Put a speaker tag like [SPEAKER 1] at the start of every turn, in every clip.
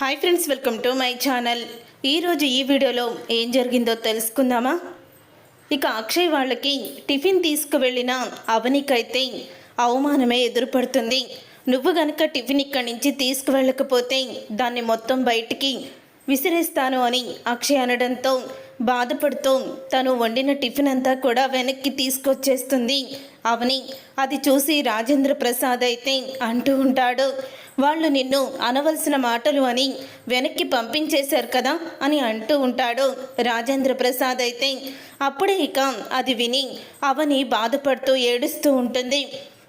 [SPEAKER 1] Hi friends welcome to my channel ఈరోజు ఈ వీడియోలో ఏం జరిగిందో తెలుసుకుందామా? ఇక అక్షయ్ వాళ్ళకి టిఫిన్ తీసుకువెళ్ళిన అవనికైతే అవమానమే ఎదురుపడుతుంది. నువ్వు గనక టిఫిన్ ఇక్కడి నుంచి తీసుకువెళ్ళకపోతే దాన్ని మొత్తం బయటికి విసిరేస్తాను అని అక్షయ్ అనడంతో బాధపడుతూ తను వండిన టిఫిన్ అంతా కూడా వెనక్కి తీసుకొచ్చేస్తుంది. అవని అది చూసి రాజేంద్ర ప్రసాద్ అయితే అంటూ ఉంటాడు. వాళ్ళు నిన్ను అనవలసిన మాటలు అని వెనక్కి పంపించేశారు కదా అని అంటూ ఉంటాడు రాజేంద్ర ప్రసాద్ అయితే. అప్పుడే ఇక అది విని అవని బాధపడుతూ ఏడుస్తూ ఉంటుంది.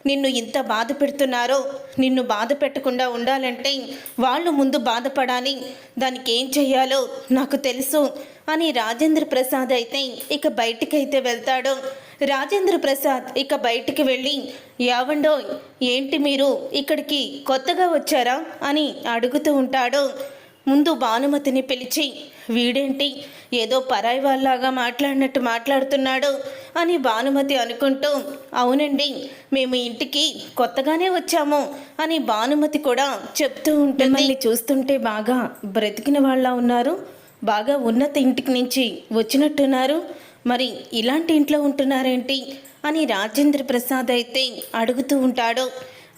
[SPEAKER 1] నిన్ను ఇంత బాధ పెడుతున్నారో నిన్ను బాధ పెట్టకుండా ఉండాలంటే వాళ్ళు ముందు బాధపడాలి. దానికి ఏం చెయ్యాలో నాకు తెలుసు. అని రాజేంద్ర ప్రసాద్ అయితే ఇక బయటికైతే వెళ్తాడు. రాజేంద్ర ప్రసాద్ ఇక బయటికి వెళ్ళి యావండో ఏంటి మీరు ఇక్కడికి కొత్తగా వచ్చారా? అని అడుగుతూ ఉంటాడు. ముందు భానుమతిని పిలిచి వీడేంటి? ఏదో పరాయి వాళ్ళలాగా మాట్లాడినట్టు మాట్లాడుతున్నాడు అని భానుమతి అనుకుంటూ అవునండి మేము ఇంటికి కొత్తగానే వచ్చాము అని భానుమతి కూడా చెప్తూ ఉంటుంది. మళ్ళీ చూస్తుంటే బాగా బ్రతికిన వాళ్ళ ఉన్నారు. బాగా ఉన్నత ఇంటికి నుంచి వచ్చినట్టున్నారు. మరి ఇలాంటి ఇంట్లో ఉంటున్నారేంటి? అని రాజేంద్ర ప్రసాద్ అయితే అడుగుతూ ఉంటాడు.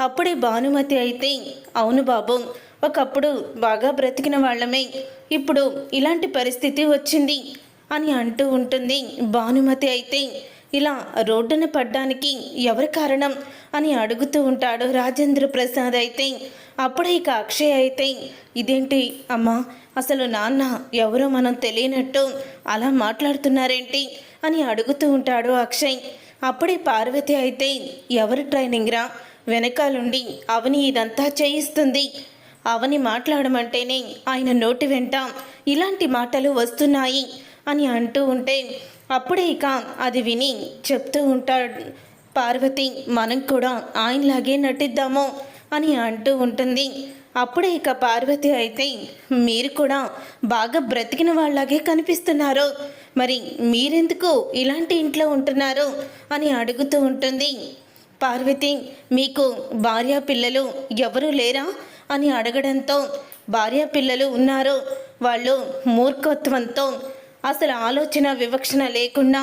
[SPEAKER 1] అప్పుడే భానుమతి అయితే అవును బాబు ఒకప్పుడు బాగా బ్రతికిన వాళ్ళమే ఇప్పుడు ఇలాంటి పరిస్థితి వచ్చింది అని అంటూ ఉంటుంది భానుమతి అయితే. ఇలా రోడ్డున పడ్డానికి ఎవరి కారణం అని అడుగుతూ ఉంటాడు రాజేంద్ర ప్రసాద్ అయితే. అప్పుడే ఇక అక్షయ్ అయితే ఇదేంటి అమ్మా అసలు నాన్న ఎవరో మనం తెలియనట్టు అలా మాట్లాడుతున్నారేంటి అని అడుగుతూ ఉంటాడు అక్షయ్. అప్పుడే పార్వతి అయితే ఎవరు ట్రైనింగ్ రా? వెనకాలుండి అవని ఇదంతా చేయిస్తుంది. అవని మాట్లాడమంటేనే ఆయన నోటి వెంట ఇలాంటి మాటలు వస్తున్నాయి అని అంటూ ఉంటే అప్పుడే ఇక అది విని చెప్తూ ఉంటాడు పార్వతి మనం కూడా ఆయనలాగే నటిద్దాము అని అంటూ ఉంటుంది. అప్పుడే ఇక పార్వతి అయితే మీరు కూడా బాగా బ్రతికిన వాళ్ళలాగే కనిపిస్తున్నారు. మరి మీరెందుకు ఇలాంటి ఇంట్లో ఉంటున్నారు అని అడుగుతూ ఉంటుంది. పార్వతి మీకు భార్య పిల్లలు ఎవరూ లేరా అని అడగడంతో భార్య పిల్లలు ఉన్నారు. వాళ్ళు మూర్ఖత్వంతో అసలు ఆలోచన వివక్షణ లేకుండా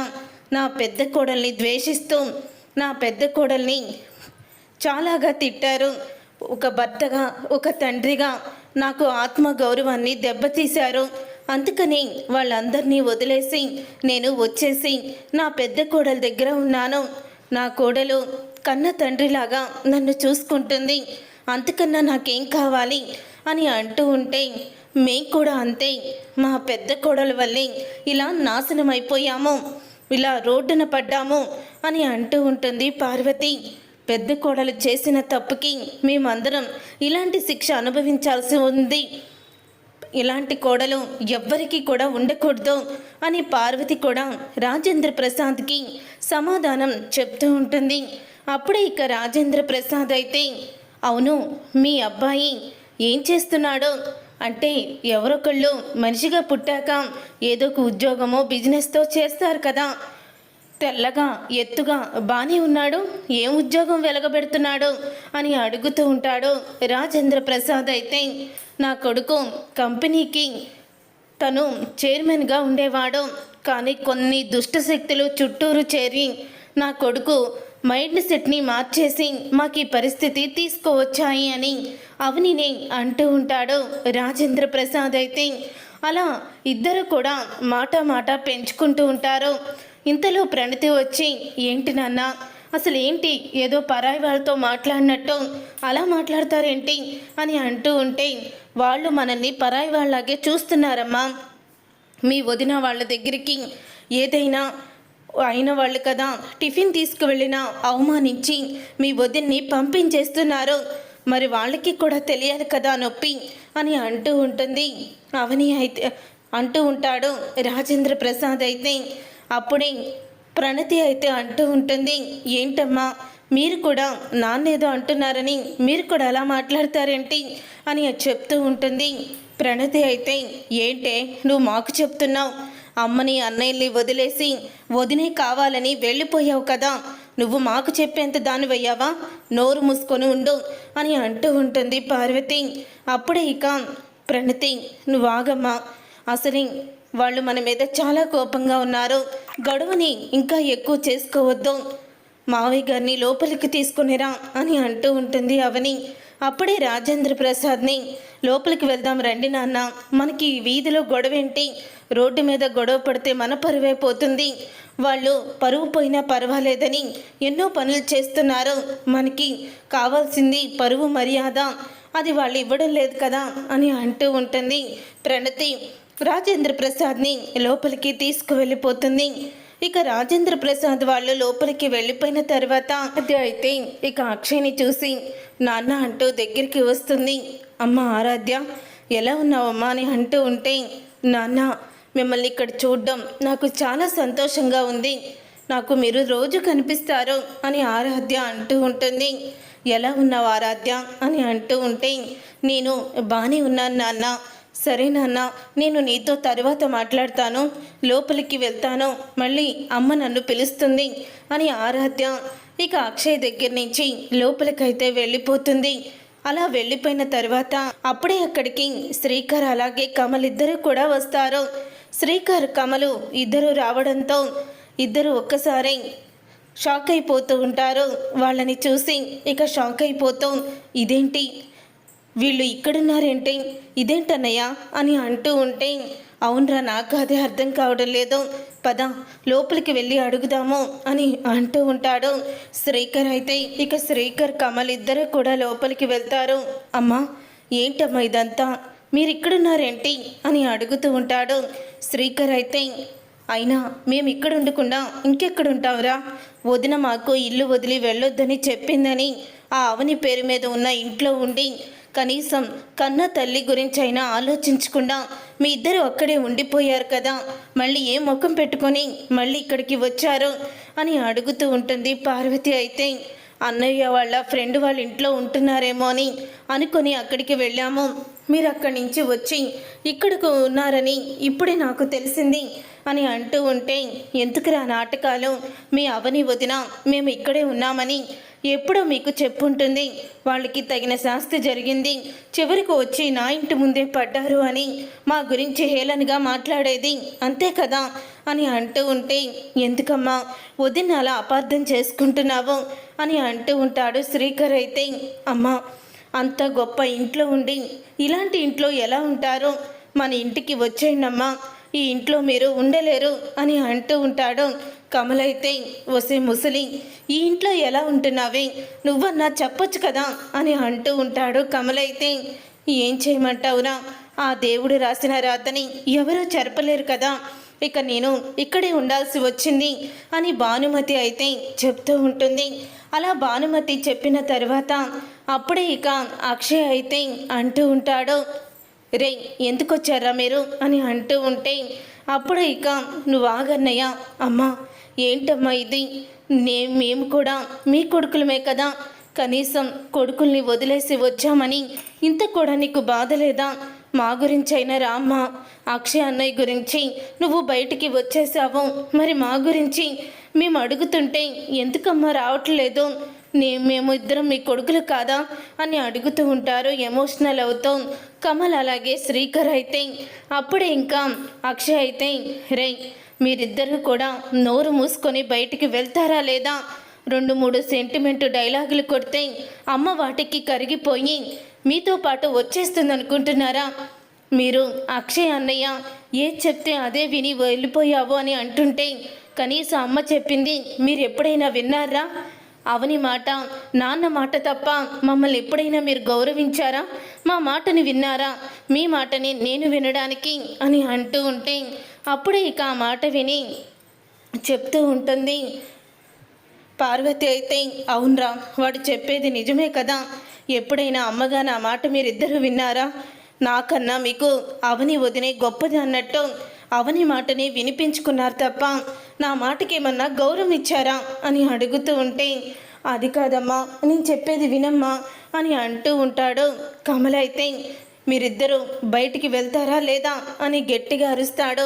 [SPEAKER 1] నా పెద్ద కోడల్ని ద్వేషిస్తూ నా పెద్ద కోడల్ని చాలాగా తిట్టారు. ఒక భర్తగా ఒక తండ్రిగా నాకు ఆత్మ గౌరవాన్ని దెబ్బతీశారు. అందుకని వాళ్ళందరినీ వదిలేసి నేను వచ్చేసి నా పెద్ద కోడల దగ్గర ఉన్నాను. నా కోడలు కన్న తండ్రిలాగా నన్ను చూసుకుంటుంది. అంతకన్నా నాకేం కావాలి అని అంటూ ఉంటే మేం కూడా అంతే. మా పెద్ద కోడల వల్లే ఇలా నాశనం అయిపోయాము ఇలా రోడ్డున పడ్డాము అని అంటూ ఉంటుంది పార్వతి. పెద్ద కోడలు చేసిన తప్పుకి మేమందరం ఇలాంటి శిక్ష అనుభవించాల్సి ఉంది. ఇలాంటి కోడలు ఎవ్వరికీ కూడా ఉండకూడదు అని పార్వతి కూడా రాజేంద్ర ప్రసాద్కి సమాధానం చెప్తూ ఉంటుంది. అప్పుడే ఇక రాజేంద్ర ప్రసాద్ అయితే అవును మీ అబ్బాయి ఏం చేస్తున్నాడో? అంటే ఎవరొకళ్ళు మనిషిగా పుట్టాక ఏదో ఒక ఉద్యోగమో బిజినెస్తో చేస్తారు కదా. తెల్లగా ఎత్తుగా బానే ఉన్నాడు ఏం ఉద్యోగం వెలగబెడుతున్నాడు అని అడుగుతూ ఉంటాడు. రాజేంద్ర ప్రసాద్ అయితే నా కొడుకు కంపెనీకి తను చైర్మన్గా ఉండేవాడు. కానీ కొన్ని దుష్ట శక్తులు చుట్టూరు చేరి నా కొడుకు మైండ్ సెట్ని మార్చేసి మాకు ఈ పరిస్థితి తీసుకువచ్చాయి అని అవనినే అంటూ ఉంటాడు. రాజేంద్ర ప్రసాద్ అయితే అలా ఇద్దరు కూడా మాట మాట పెంచుకుంటూ ఉంటారు. ఇంతలో ప్రణతి వచ్చి ఏంటి నాన్న? అసలు ఏంటి? ఏదో పరాయి వాళ్ళతో మాట్లాడినట్టు. అలా మాట్లాడతారేంటి? అని అంటూ ఉంటే వాళ్ళు మనల్ని పరాయి వాళ్ళలాగే చూస్తున్నారమ్మా. మీ వదిన వాళ్ళ దగ్గరికి ఏదైనా అయిన వాళ్ళు కదా టిఫిన్ తీసుకువెళ్ళినా అవమానించి మీ వదిన్ని పంపించేస్తున్నారు. మరి వాళ్ళకి కూడా తెలియాలి కదా నొప్పి అని అంటూ ఉంటుంది. అవని అయితే అంటూ ఉంటాడు రాజేంద్ర ప్రసాద్ అయితే. అప్పుడే ప్రణతి అయితే అంటూ ఉంటుంది ఏంటమ్మా మీరు కూడా నాన్నేదో అంటున్నారని మీరు కూడా అలా మాట్లాడతారేంటి? అని చెప్తూ ఉంటుంది. ప్రణతి అయితే ఏంటే నువ్వు మాకు చెప్తున్నావు. అమ్మని అన్నయ్యని వదిలేసి వదినే కావాలని వెళ్ళిపోయావు కదా. నువ్వు మాకు చెప్పేంత దానివయ్యావా? నోరు మూసుకొని ఉండు అని అంటూ ఉంటుంది పార్వతి. అప్పుడే ఇక ప్రణతి నువ్వు ఆగమ్మా. అసలు వాళ్ళు మన మీద చాలా కోపంగా ఉన్నారు. గొడవని ఇంకా ఎక్కువ చేసుకోవద్దు. మావయ్య గారిని లోపలికి తీసుకునిరా అని అంటూ ఉంటుంది అవని. అప్పుడే రాజేంద్ర ప్రసాద్ని లోపలికి వెళ్దాం రండి నాన్న. మనకి వీధిలో గొడవ ఏంటి రోడ్డు మీద గొడవ పడితే మన పరువే పోతుంది. వాళ్ళు పరువు పోయినా పర్వాలేదని ఎన్నో పనులు చేస్తున్నారు. మనకి కావాల్సింది పరువు మర్యాద. అది వాళ్ళు ఇవ్వడం లేదు కదా అని అంటూ ఉంటుంది ప్రణతి. రాజేంద్ర ప్రసాద్ని లోపలికి తీసుకువెళ్ళిపోతుంది. ఇక రాజేంద్ర ప్రసాద్ వాళ్ళు లోపలికి వెళ్ళిపోయిన తర్వాత అది అయితే ఇక అక్షయ్ని చూసి నాన్న అంటూ దగ్గరికి వస్తుంది. అమ్మ ఆరాధ్య ఎలా ఉన్నావమ్మా? అని అంటూ ఉంటే నాన్న మిమ్మల్ని ఇక్కడ చూడడం నాకు చాలా సంతోషంగా ఉంది. నాకు మీరు రోజు కనిపిస్తారు అని ఆరాధ్య అంటూ ఉంటుంది. ఎలా ఉన్నావు ఆరాధ్య? అని అంటూ ఉంటే నేను బాగానే ఉన్నాను నాన్న. సరే నాన్న నేను నీతో తర్వాత మాట్లాడతాను లోపలికి వెళ్తాను మళ్ళీ అమ్మ నన్ను పిలుస్తుంది అని ఆరాధ్య ఇక అక్షయ్ దగ్గర నుంచి లోపలికైతే వెళ్ళిపోతుంది. అలా వెళ్ళిపోయిన తర్వాత అప్పుడే అక్కడికి శ్రీకర్ అలాగే కమల్ ఇద్దరు కూడా వస్తారు. శ్రీకర్ కమలు ఇద్దరు రావడంతో ఇద్దరు ఒక్కసారి షాక్ అయిపోతూ ఉంటారు. వాళ్ళని చూసి ఇక షాక్ అయిపోతూ ఇదేంటి? వీళ్ళు ఇక్కడున్నారేంటి? ఇదేంటన్నయ్య? అని అంటూ ఉంటే అవునరా నాకు అదే అర్థం కావడం లేదు. పద లోపలికి వెళ్ళి అడుగుదాము అని అంటూ ఉంటాడు. శ్రీకర్ అయితే ఇక శ్రీకర్ కమల్ ఇద్దరు కూడా లోపలికి వెళ్తారు. అమ్మా ఏంటమ్మా ఇదంతా? మీరు ఇక్కడున్నారేంటి అని అడుగుతూ ఉంటాడు. శ్రీకర్ అయితే అయినా మేము ఇక్కడ ఉండకుండా ఇంకెక్కడ ఉంటావురా వదిన మాకు ఇల్లు వదిలి వెళ్ళొద్దని చెప్పిందని ఆ అవని పేరు మీద ఉన్న ఇంట్లో ఉండి కనీసం కన్న తల్లి గురించి అయినా ఆలోచించకుండా మీ ఇద్దరు అక్కడే ఉండిపోయారు కదా. మళ్ళీ ఏ ముఖం పెట్టుకొని మళ్ళీ ఇక్కడికి వచ్చారు అని అడుగుతూ ఉంటుంది పార్వతి అయితే. అన్నయ్య వాళ్ళ ఫ్రెండ్ వాళ్ళ ఇంట్లో ఉంటున్నారేమో అని అనుకొని అక్కడికి వెళ్ళాము. మీరు అక్కడి నుంచి వచ్చి ఇక్కడకు ఉన్నారని ఇప్పుడే నాకు తెలిసింది. అని అంటూ ఉంటే ఎందుకురా నాటకాలు? మీ అవని వదిన మేము ఇక్కడే ఉన్నామని ఎప్పుడో మీకు చెప్పుంటుంది. వాళ్ళకి తగిన శాస్తి జరిగింది. చివరికి వచ్చి నా ఇంటి ముందే పడ్డారు అని మా గురించి హేళనగా మాట్లాడేది. అంతే కదా అని అంటూ ఉంటే ఎందుకమ్మా? వదిన అలా అపార్థం చేసుకుంటున్నావు అని అంటూ ఉంటాడు శ్రీకర్ అయితే. అమ్మా అంత గొప్ప ఇంట్లో ఉండి ఇలాంటి ఇంట్లో ఎలా ఉంటారో? మన ఇంటికి వచ్చేయండమ్మా. ఈ ఇంట్లో మీరు ఉండలేరు అని అంటూ ఉంటాడు. కమలైతే వసే ముసలి ఈ ఇంట్లో ఎలా ఉంటున్నావే? నువ్వన్నా చెప్పొచ్చు కదా? అని అంటూ ఉంటాడు కమలైతే. ఏం చేయమంటావురా? ఆ దేవుడు రాసిన రాతని ఎవరూ చెరపలేరు కదా. ఇక నేను ఇక్కడే ఉండాల్సి వచ్చింది అని భానుమతి అయితే చెప్తూ ఉంటుంది. అలా భానుమతి చెప్పిన తర్వాత అప్పుడే ఇక అక్షయ్ అయితే అంటూ ఉంటాడు. రే ఎందుకు వచ్చారా మీరు? అని అంటూ ఉంటే అప్పుడు ఇక నువ్వు ఆగన్నయ్య. అమ్మా ఏంటమ్మా ఇది? నే మేము కూడా మీ కొడుకులమే కదా. కనీసం కొడుకుల్ని వదిలేసి వచ్చామని ఇంత కూడా నీకు బాధ లేదా? మా గురించి అయినా రామ్మా అక్షయ్ అన్నయ్య గురించి నువ్వు బయటికి వచ్చేసావు. మరి మా గురించి మేము అడుగుతుంటే ఎందుకమ్మా రావట్లేదు? నే మేము ఇద్దరం మీ కొడుకులు కాదా అని అడుగుతూ ఉంటారు. ఎమోషనల్ అవుతూ. కమల్ అలాగే శ్రీకర్ అయితే అప్పుడే ఇంకా అక్షయ్ అయితే రే మీరిద్దరు కూడా నోరు మూసుకొని బయటికి వెళ్తారా లేదా? రెండు మూడు సెంటిమెంట్ డైలాగులు కొడితే అమ్మ వాటికి కరిగిపోయి మీతో పాటు వచ్చేస్తుంది అనుకుంటున్నారా మీరు అక్షయ్ అన్నయ్య ఏ చెప్తే అదే విని వెళ్ళిపోయావు అని అంటుంటే కనీసం అమ్మ చెప్పింది మీరు ఎప్పుడైనా విన్నారా? అవని మాట నాన్న మాట తప్ప మమ్మల్ని ఎప్పుడైనా మీరు గౌరవించారా? మా మాటని విన్నారా? మీ మాటని నేను వినడానికి అని అంటూ ఉంటే అప్పుడే ఇక ఆ మాట విని చెప్తూ ఉంటుంది. పార్వతి అయితే అవునరా వాడు చెప్పేది నిజమే కదా? ఎప్పుడైనా అమ్మగా నా మాట మీరిద్దరూ విన్నారా? నాకన్నా మీకు అవని వదినే గొప్పది అన్నట్టు అవని మాటని వినిపించుకున్నారు తప్ప నా మాటకేమన్నా గౌరవం ఇచ్చారా అని అడుగుతూ ఉంటే అది కాదమ్మా నేను చెప్పేది వినమ్మా అని అంటూ ఉంటాడు. కమల అయితే మీరిద్దరూ బయటికి వెళ్తారా లేదా అని గట్టిగా అరుస్తాడు.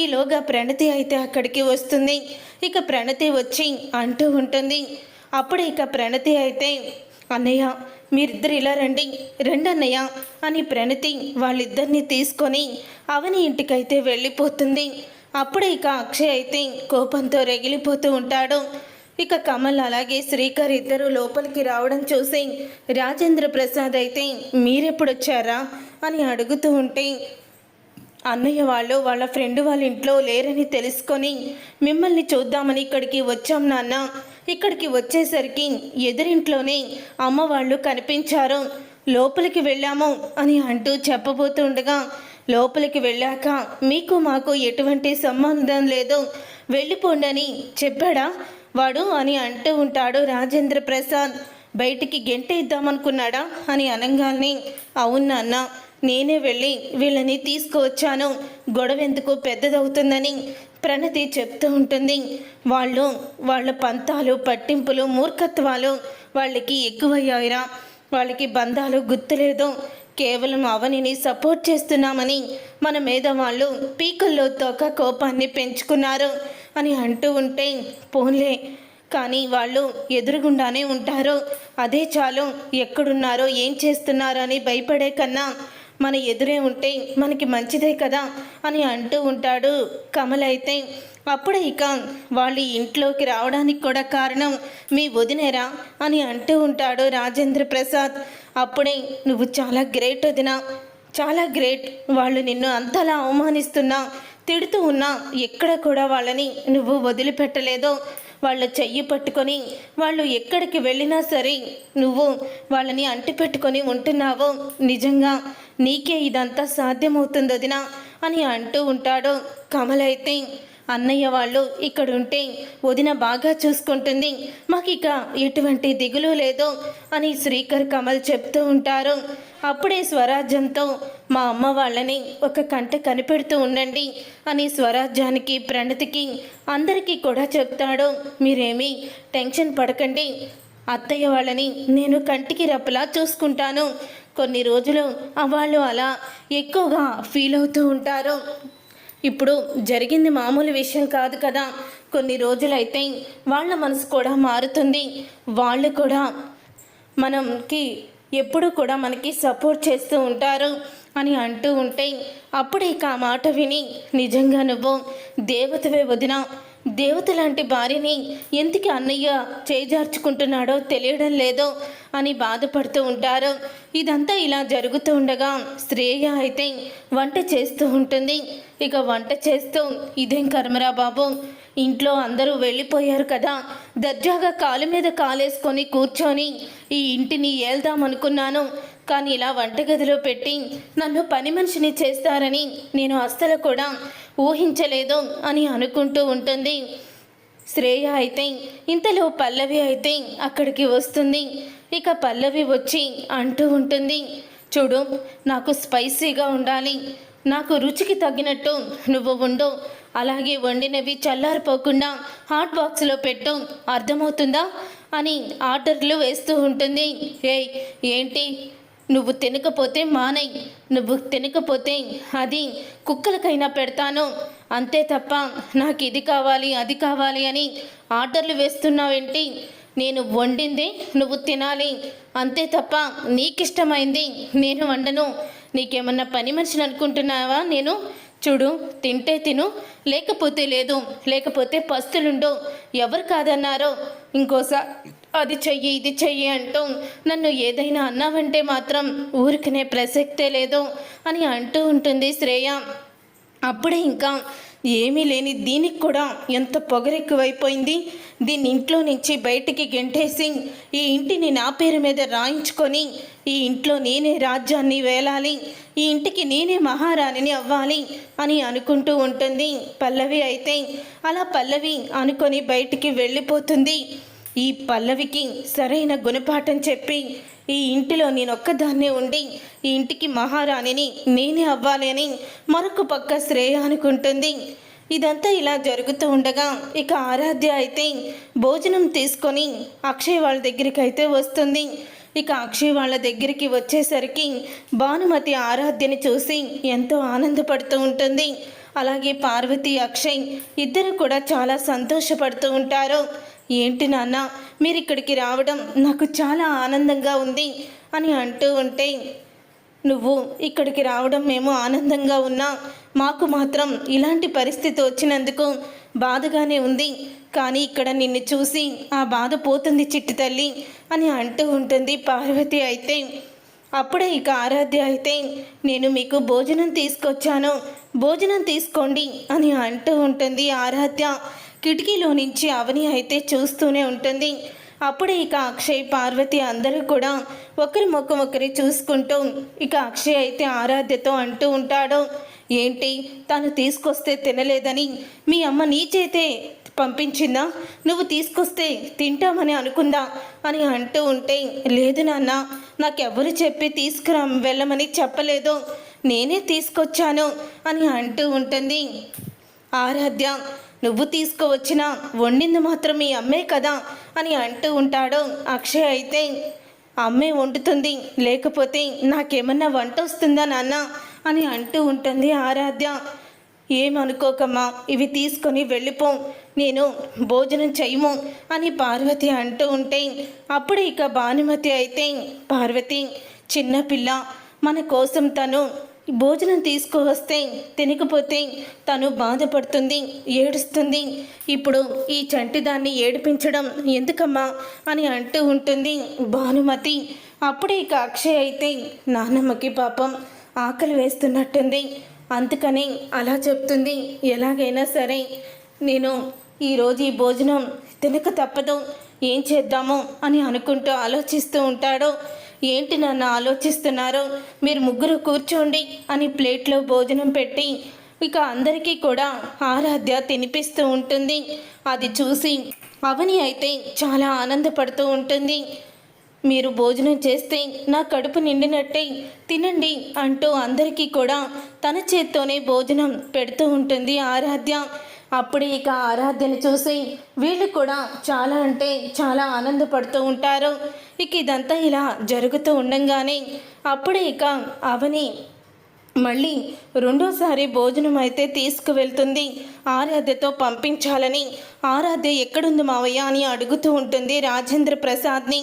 [SPEAKER 1] ఈలోగా ప్రణతి అయితే అక్కడికి వస్తుంది. ఇక ప్రణతి వచ్చి అంటూ ఉంటుంది. అప్పుడు ఇక ప్రణతి అయితే అన్నయ్య మీరిద్దరు ఇలా రండి రెండన్నయ్య అని ప్రణతి వాళ్ళిద్దరిని తీసుకొని అవని ఇంటికైతే వెళ్ళిపోతుంది. అప్పుడే ఇక అక్షయ్ అయితే కోపంతో రెగిలిపోతూ ఉంటాడు. ఇక కమల్ అలాగే శ్రీకర్ ఇద్దరు లోపలికి రావడం చూసి రాజేంద్ర ప్రసాద్ అయితే మీరెప్పుడు వచ్చారా అని అడుగుతూ ఉంటే అన్నయ్య వాళ్ళు వాళ్ళ ఫ్రెండ్ వాళ్ళ ఇంట్లో లేరని తెలుసుకొని మిమ్మల్ని చూద్దామని ఇక్కడికి వచ్చాం నాన్న. ఇక్కడికి వచ్చేసరికి ఎదురింట్లోనే అమ్మ వాళ్ళు కనిపించారు. లోపలికి వెళ్ళాము అని అంటూ చెప్పబోతుండగా లోపలికి వెళ్ళాక మీకు మాకు ఎటువంటి సంబంధం లేదు. వెళ్ళిపోండని చెప్పాడా? వాడు అని అంటూ ఉంటాడు రాజేంద్ర ప్రసాద్. బయటికి గెంటేద్దామనుకున్నాడా? అని అనగానే అవును నాన్న నేనే వెళ్ళి వీళ్ళని తీసుకువచ్చాను. గొడవ ఎందుకు పెద్దదవుతుందని ప్రణతి చెప్తూ ఉంటుంది. వాళ్ళు వాళ్ళ పంతాలు పట్టింపులు మూర్ఖత్వాలు వాళ్ళకి ఎక్కువయ్యాయిరా. వాళ్ళకి బంధాలు గుర్తులేదు. కేవలం అవనిని సపోర్ట్ చేస్తున్నామని మన మేధవాళ్ళు పీకల్లో తోక కోపాన్ని పెంచుకున్నారు అని అంటూ ఉంటే పోన్లే. కానీ వాళ్ళు ఎదురుగుండానే ఉంటారు. అదే చాలు. ఎక్కడున్నారో ఏం చేస్తున్నారో అని భయపడే కన్నా మన ఎదురే ఉంటే మనకి మంచిదే కదా అని అంటూ ఉంటాడు కమల్ అయితే. అప్పుడే ఇక వాళ్ళు ఇంట్లోకి రావడానికి కూడా కారణం మీ వదినేరా? అని అంటూ ఉంటాడు రాజేంద్ర ప్రసాద్. అప్పుడే నువ్వు చాలా గ్రేట్ వదినా. చాలా గ్రేట్. వాళ్ళు నిన్ను అంతలా అవమానిస్తున్నా తిడుతూ ఉన్నా ఎక్కడ కూడా వాళ్ళని నువ్వు వదిలిపెట్టలేదో. వాళ్ళ చెయ్యి పట్టుకొని వాళ్ళు ఎక్కడికి వెళ్ళినా సరే నువ్వు వాళ్ళని అంటిపెట్టుకొని ఉంటున్నావు. నిజంగా నీకే ఇదంతా సాధ్యమవుతుందదినా అని అంటూ ఉంటాడు. కమలైతే అన్నయ్య వాళ్ళు ఇక్కడ ఉంటే వదిన బాగా చూసుకుంటుంది. మాకు ఇక ఎటువంటి దిగులు లేదు అని శ్రీకర్ కమల్ చెప్తూ ఉంటారు. అప్పుడే స్వరాజ్యంతో మా అమ్మ వాళ్ళని ఒక కంట కనిపెడుతూ ఉండండి అని స్వరాజ్యానికి ప్రణతికి అందరికీ కూడా చెప్తాడు. మీరేమీ టెన్షన్ పడకండి. అత్తయ్య వాళ్ళని నేను కంటికి రప్పలా చూసుకుంటాను. కొన్ని రోజులు వాళ్ళు అలా ఎక్కువగా ఫీల్ అవుతూ ఉంటారు. ఇప్పుడు జరిగింది మామూలు విషయం కాదు కదా. కొన్ని రోజులైతే వాళ్ళ మనసు కూడా మారుతుంది. వాళ్ళు కూడా మనకి ఎప్పుడు కూడా మనకి సపోర్ట్ చేస్తూ ఉంటారు అని అంటూ ఉంటే అప్పుడు ఇక ఆ మాట విని నిజంగా నువ్వు దేవతవే వదిన దేవత లాంటి భార్యని ఎందుకు అన్నయ్య చేజార్చుకుంటున్నాడో తెలియడం లేదో అని బాధపడుతూ ఉంటారు. ఇదంతా ఇలా జరుగుతూ ఉండగా శ్రేయ అయితే వంట చేస్తూ ఉంటుంది. ఇక వంట చేస్తూ ఇదేం కర్మరా బాబు? ఇంట్లో అందరూ వెళ్ళిపోయారు కదా. దర్జాగా కాలు మీద కాలేసుకొని కూర్చొని ఈ ఇంటిని ఏల్దామనుకున్నాను కానీ ఇలా వంటగదిలో పెట్టి నన్ను పని మనిషిని చేస్తారని నేను అస్సలు కూడా ఊహించలేదు అని అనుకుంటూ ఉంటుంది. శ్రేయ అయితే ఇంతలో పల్లవి అయితే అక్కడికి వస్తుంది. ఇక పల్లవి వచ్చి అంటూ ఉంటుంది చూడు నాకు స్పైసీగా ఉండాలి. నాకు రుచికి తగ్గినట్టు నువ్వు ఉండు. అలాగే వండినవి చల్లారిపోకుండా హాట్ బాక్స్లో పెట్టు. అర్థమవుతుందా? అని ఆర్డర్లు వేస్తూ ఉంటుంది. ఏయ్ ఏంటి? నువ్వు తినకపోతే మానై నువ్వు తినకపోతే అది కుక్కలకైనా పెడతాను. అంతే తప్ప నాకు ఇది కావాలి అది కావాలి అని ఆర్డర్లు వేస్తున్నావేంటి? నేను వండింది నువ్వు తినాలి. అంతే తప్ప నీకిష్టమైంది నేను వండను. నీకేమన్నా పని మనిషిని అనుకుంటున్నావా నేను? చూడు తింటే తిను లేకపోతే లేదు లేకపోతే పస్తులుండు. ఎవరు కాదన్నారో? ఇంకోసారి అది చెయ్యి ఇది చెయ్యి అంటూ నన్ను ఏదైనా అన్నావంటే మాత్రం ఊరికనే ప్రసక్తే లేదు అని అంటూ ఉంటుంది శ్రేయ. అప్పుడే ఇంకా ఏమీ లేని దీనికి కూడా ఎంత పొగరెక్కువైపోయింది. దీన్ని ఇంట్లో నుంచి బయటికి గెంటేసి ఈ ఇంటిని నా పేరు మీద రాయించుకొని ఈ ఇంట్లో నేనే రాజ్యాన్ని వేలాలి ఈ ఇంటికి నేనే మహారాణిని అవ్వాలి అని అనుకుంటూ ఉంటుంది. పల్లవి అయితే అలా పల్లవి అనుకొని బయటికి వెళ్ళిపోతుంది. ఈ పల్లవికి సరైన గుణపాఠం చెప్పి ఈ ఇంటిలో నేనొక్కదాన్నే ఉండి ఈ ఇంటికి మహారాణిని నేనే అవ్వాలి అని మరొక పక్క శ్రేయ అనుకుంటుంది. ఇదంతా ఇలా జరుగుతూ ఉండగా ఇక ఆరాధ్య అయితే భోజనం తీసుకొని అక్షయ్ వాళ్ళ దగ్గరికి అయితే వస్తుంది. ఇక అక్షయ్ వాళ్ళ దగ్గరికి వచ్చేసరికి భానుమతి ఆరాధ్యని చూసి ఎంతో ఆనందపడుతూ ఉంటుంది. అలాగే పార్వతి అక్షయ్ ఇద్దరు కూడా చాలా సంతోషపడుతూ ఉంటారు. ఏంటి నాన్న మీరు ఇక్కడికి రావడం నాకు చాలా ఆనందంగా ఉంది అని అంటూ ఉంటే నువ్వు ఇక్కడికి రావడం మేము ఆనందంగా ఉన్నా మాకు మాత్రం ఇలాంటి పరిస్థితి వచ్చినందుకు బాధగానే ఉంది. కానీ ఇక్కడ నిన్ను చూసి ఆ బాధ పోతుంది చిట్టి తల్లి అని అంటూ ఉంటుంది పార్వతి అయితే. అప్పుడే ఇక ఆరాధ్య అయితే నేను మీకు భోజనం తీసుకొచ్చాను భోజనం తీసుకోండి అని అంటూ ఉంటుంది ఆరాధ్య. కిటికీలో నుంచి అవని అయితే చూస్తూనే ఉంటుంది. అప్పుడే ఇక అక్షయ్ పార్వతి అందరూ కూడా ఒకరి ముఖం ఒకరి చూసుకుంటూ ఇక అక్షయ్ అయితే ఆరాధ్యతో అంటూ ఉంటాడు. ఏంటి? తను తీసుకొస్తే తినలేదని మీ అమ్మ నీ చేతే పంపించిందా? నువ్వు తీసుకొస్తే తింటామని అనుకుందా? అని అంటూ ఉంటే లేదు నాన్న నాకెవరు చెప్పి తీసుకురా వెళ్ళమని చెప్పలేదు. నేనే తీసుకొచ్చాను అని అంటూ ఉంటుంది. ఆరాధ్య నువ్వు తీసుకువచ్చిన వండింది మాత్రం మీ అమ్మే కదా అని అంటూ ఉంటాడు అక్షయ్ అయితే. అమ్మే వండుతుంది లేకపోతే నాకేమన్నా వంట వస్తుందా నాన్న అని అంటూ ఉంటుంది ఆరాధ్య. ఏమనుకోకమ్మా ఇవి తీసుకొని వెళ్ళిపో నేను భోజనం చేయము అని పార్వతి అంటూ ఉంటే. అప్పుడు ఇక భానుమతి అయితే పార్వతి చిన్నపిల్ల మన కోసం తను భోజనం తీసుకువస్తే తినకపోతే తను బాధపడుతుంది ఏడుస్తుంది. ఇప్పుడు ఈ చంటిదాన్ని ఏడిపించడం ఎందుకమ్మా అని అంటూ ఉంటుంది భానుమతి. అప్పుడే ఇక అక్షయ్ అయితే నాన్నమ్మకి పాపం ఆకలి వేస్తున్నట్టుంది. అందుకని అలా చెప్తుంది. ఎలాగైనా సరే నేను ఈరోజు ఈ భోజనం తినక తప్పదు. ఏం చేద్దాము అని అనుకుంటూ ఆలోచిస్తూ ఉంటాడు. ఏంటి నన్ను ఆలోచిస్తున్నారు? మీరు ముగ్గురు కూర్చోండి అని ప్లేట్లో భోజనం పెట్టి ఇక అందరికీ కూడా ఆరాధ్య తినిపిస్తూ ఉంటుంది. అది చూసి అవని అయితే చాలా ఆనందపడుతూ ఉంటుంది. మీరు భోజనం చేస్తే నా కడుపు నిండినట్టే తినండి అంటూ అందరికీ కూడా తన చేత్తోనే భోజనం పెడుతూ ఉంటుంది ఆరాధ్య. అప్పుడు ఇక ఆరాధ్యను చూసి వీళ్ళు కూడా చాలా అంటే చాలా ఆనందపడుతూ ఉంటారు. ఇక ఇదంతా ఇలా జరుగుతూ ఉండంగానే అప్పుడే ఇక అవని మళ్ళీ రెండోసారి భోజనం అయితే తీసుకువెళ్తుంది. ఆరాధ్యతో పంపించాలని ఆరాధ్య ఎక్కడుంది మావయ్య అని అడుగుతూ ఉంటుంది రాజేంద్ర ప్రసాద్ని.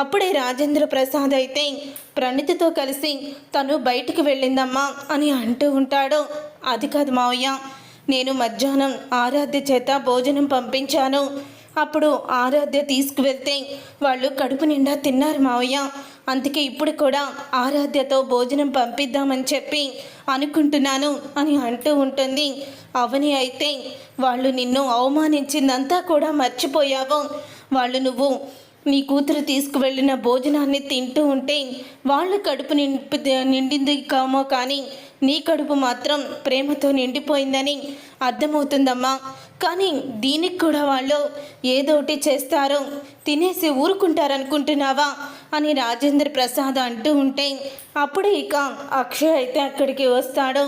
[SPEAKER 1] అప్పుడే రాజేంద్ర ప్రసాద్ అయితే ప్రణితితో కలిసి తను బయటికి వెళ్ళిందమ్మా అని అంటూ ఉంటాడు. అది కాదు మావయ్య నేను మధ్యాహ్నం ఆరాధ్య చేత భోజనం పంపించాను. అప్పుడు ఆరాధ్య తీసుకువెళ్తే వాళ్ళు కడుపు నిండా తిన్నారు మావయ్య. అందుకే ఇప్పుడు కూడా ఆరాధ్యతో భోజనం పంపిద్దామని చెప్పి అనుకుంటున్నాను అని అంటూ ఉంటుంది. అవని అయితే వాళ్ళు నిన్ను అవమానించిందంతా కూడా మర్చిపోయావు. వాళ్ళు నువ్వు నీ కూతురు తీసుకువెళ్ళిన భోజనాన్ని తింటూ ఉంటే వాళ్ళు కడుపు నింపి నిండింది కామో కానీ నీ కడుపు మాత్రం ప్రేమతో నిండిపోయిందని అర్థమవుతుందమ్మా. కానీ దీనికి కూడా వాళ్ళు ఏదోటి చేస్తారు తినేసి ఊరుకుంటారనుకుంటున్నావా అని రాజేంద్ర ప్రసాద్ అంటూ ఉంటే అప్పుడే ఇక అక్షయ్ అయితే అక్కడికి వస్తాడు.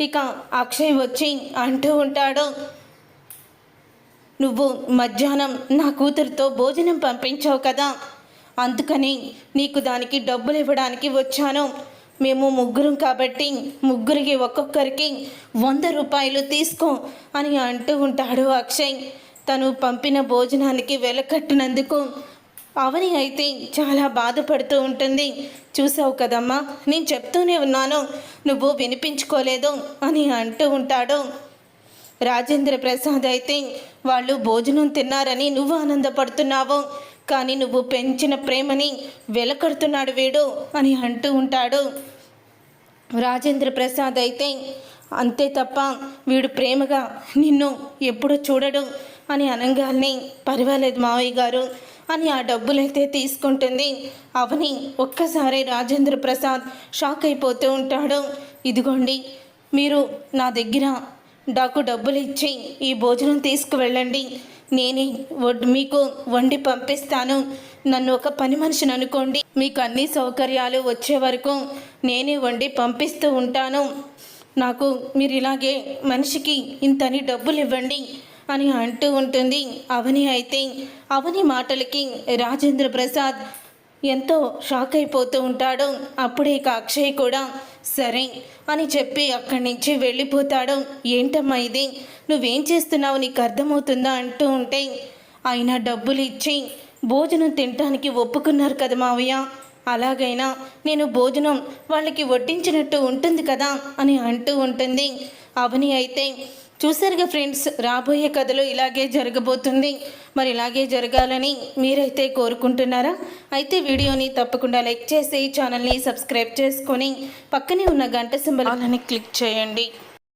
[SPEAKER 1] ఇక అక్షయ్ వచ్చి అంటూ ఉంటాడు నువ్వు మధ్యాహ్నం నా కూతురుతో భోజనం పంపించావు కదా. అందుకని నీకు దానికి డబ్బులు ఇవ్వడానికి వచ్చాను. మేము ముగ్గురం కాబట్టి ముగ్గురికి ఒక్కొక్కరికి వంద రూపాయలు తీసుకో అని అంటూ ఉంటాడు అక్షయ్. తను పంపిన భోజనానికి వెలకట్టినందుకు అవని అయితే చాలా బాధపడుతూ ఉంటుంది. చూసావు కదమ్మా నేను చెప్తూనే ఉన్నాను నువ్వు వినిపించుకోలేదు అని అంటూ ఉంటాడు. రాజేంద్ర ప్రసాద్ అయితే వాళ్ళు భోజనం తిన్నారని నువ్వు ఆనందపడుతున్నావు. కానీ నువ్వు పెంచిన ప్రేమని వెలకడుతున్నాడు వీడు అని అంటూ ఉంటాడు. రాజేంద్ర ప్రసాద్ అయితే అంతే తప్ప వీడు ప్రేమగా నిన్ను ఎప్పుడో చూడడు అని అనగానే పర్వాలేదు మావయ్య గారు అని ఆ డబ్బులైతే తీసుకుంటుంది. అవని ఒక్కసారి రాజేంద్ర ప్రసాద్ షాక్ అయిపోతూ ఉంటాడు. ఇదిగోండి మీరు నా దగ్గర నాకు డబ్బులు ఇచ్చి ఈ భోజనం తీసుకువెళ్ళండి నేనే మీకు వండి పంపిస్తాను. నన్ను ఒక పని మనిషిని అనుకోండి. మీకు అన్ని సౌకర్యాలు వచ్చే వరకు నేనే వండి పంపిస్తూ ఉంటాను. నాకు మీరు ఇలాగే మనిషికి ఇంతని డబ్బులు ఇవ్వండి అని అంటూ ఉంటుంది. అవని అయితే అవని మాటలకి రాజేంద్ర ప్రసాద్ ఎంతో షాక్ అయిపోతూ ఉంటాడు. అప్పుడే ఇక అక్షయ్ కూడా సరే అని చెప్పి అక్కడి నుంచి వెళ్ళిపోతాడు. ఏంటమ్మా ఇది? నువ్వేం చేస్తున్నావు? నీకు అర్థమవుతుందా? అంటూ ఉంటే అయినా డబ్బులు ఇచ్చి భోజనం తినటానికి ఒప్పుకున్నారు కదా మావయ్య? అలాగైనా నేను భోజనం వాళ్ళకి వడ్డించినట్టు ఉంటుంది కదా అని అంటూ ఉంటుంది. అవని అయితే చూసారుగా ఫ్రెండ్స్ రాబోయే కథలో ఇలాగే జరగబోతుంది. మరి ఇలాగే జరగాలని మీరైతే కోరుకుంటున్నారా? అయితే వీడియోని తప్పకుండా లైక్ చేసి ఛానల్ని సబ్స్క్రైబ్ చేసుకొని పక్కనే ఉన్న గంట సింబల్ క్లిక్ చేయండి.